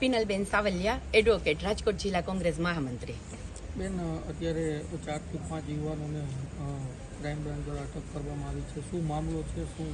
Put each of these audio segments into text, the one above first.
Pinalben Savaliya advocate Rajkot જિલ્લા કોંગ્રેસ મહામંત્રી. બેન અત્યારે ચારથી પાંચ યુવાનોને ક્રાઇમ બ્રાન્ચ દ્વારા અટક કરવામાં આવી છે? શું મામલો છે? શું?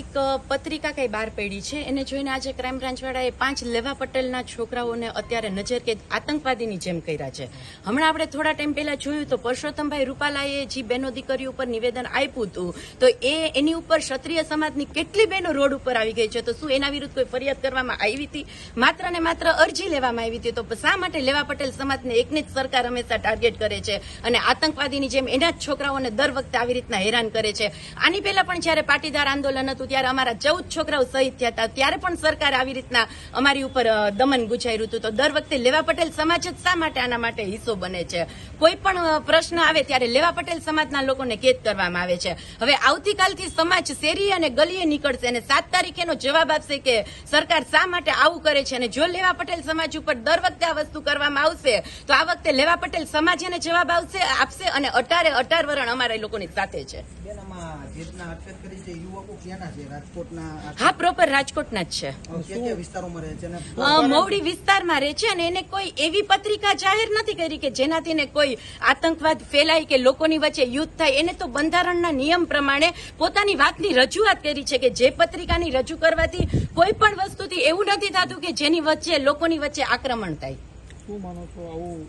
એક પત્રિકા કઈ બહાર પડી છે? એને જોઈને આજે ક્રાઇમ બ્રાન્ચવાળાએ પાંચ લેવા પટેલના છોકરાઓને અત્યારે નજરકેદ આતંકવાદીની જેમ કર્યા છે. હમણાં આપણે થોડા ટાઈમ પહેલા જોયું તો પરસોત્તમભાઈ રૂપાલાએ જે બેનો દીકરી ઉપર નિવેદન આપ્યું હતું, તો એ એની ઉપર ક્ષત્રિય સમાજની કેટલી બહેનો રોડ ઉપર આવી ગઈ છે? તો શું એના વિરુદ્ધ કોઈ ફરિયાદ કરવામાં આવી હતી? માત્ર ને માત્ર અરજી લેવામાં આવી હતી, તો શા માટે લેવા પટેલ સમાજને એકને જ સરકાર હંમેશા ટાર્ગેટ કરે છે? અને આતંકવાદીની જેમ એના જ છોકરાઓને દર વખતે આવી રીતના હેરાન કરે છે. આની પહેલા પણ જ્યારે પાટીદાર આંદોલન હતું, ત્યારે અમારા ચૌદ છોકરાઓ શહીદ થયા હતા. ત્યારે પણ સરકાર આવી રીતના અમારી ઉપર દમન ગુજાર્યું હતું. તો દર વખતે લેવા પટેલ સમાજ જ શા માટે આના માટે હિસ્સો બને છે? કોઈ પણ પ્રશ્ન આવે ત્યારે લેવા પટેલ સમાજના લોકોને કેદ કરવામાં આવે છે. હવે આવતીકાલથી સમાજ શેરી અને ગલીએ નીકળશે અને સાત તારીખેનો જવાબ આપશે કે સરકાર શા માટે આવું કરે છે અને જો લેવા પટેલ સમાજ ઉપર દર વખતે આ વસ્તુ કરવામાં આવશે, તો આ વખતે લેવા પટેલ સમાજ એને જવાબ આવશે આપશે અને અટારે અટાર વરણ અમારા લોકોની સાથે છે. હા પ્રોપર રાજકોટના જ છે. કયા કયા વિસ્તારોમાં રહે છે અને અ, મવડી વિસ્તારમાં રહે છે અને એને કોઈ એવી પત્રિકા જાહેર નથી કરી કે જેનાથી એને કોઈ આતંકવાદ ફેલાય કે લોકોની વચ્ચે યુદ્ધ થાય. એને તો બંધારણના નિયમ પ્રમાણે પોતાની વાતની રજૂઆત કરી છે કે જે પત્રિકાની રજૂ કરવાથી કોઈ પણ વસ્તુથી એવું નથી થતું કે જેની વચ્ચે લોકોની વચ્ચે આક્રમણ થાય. શું માનો છો આવું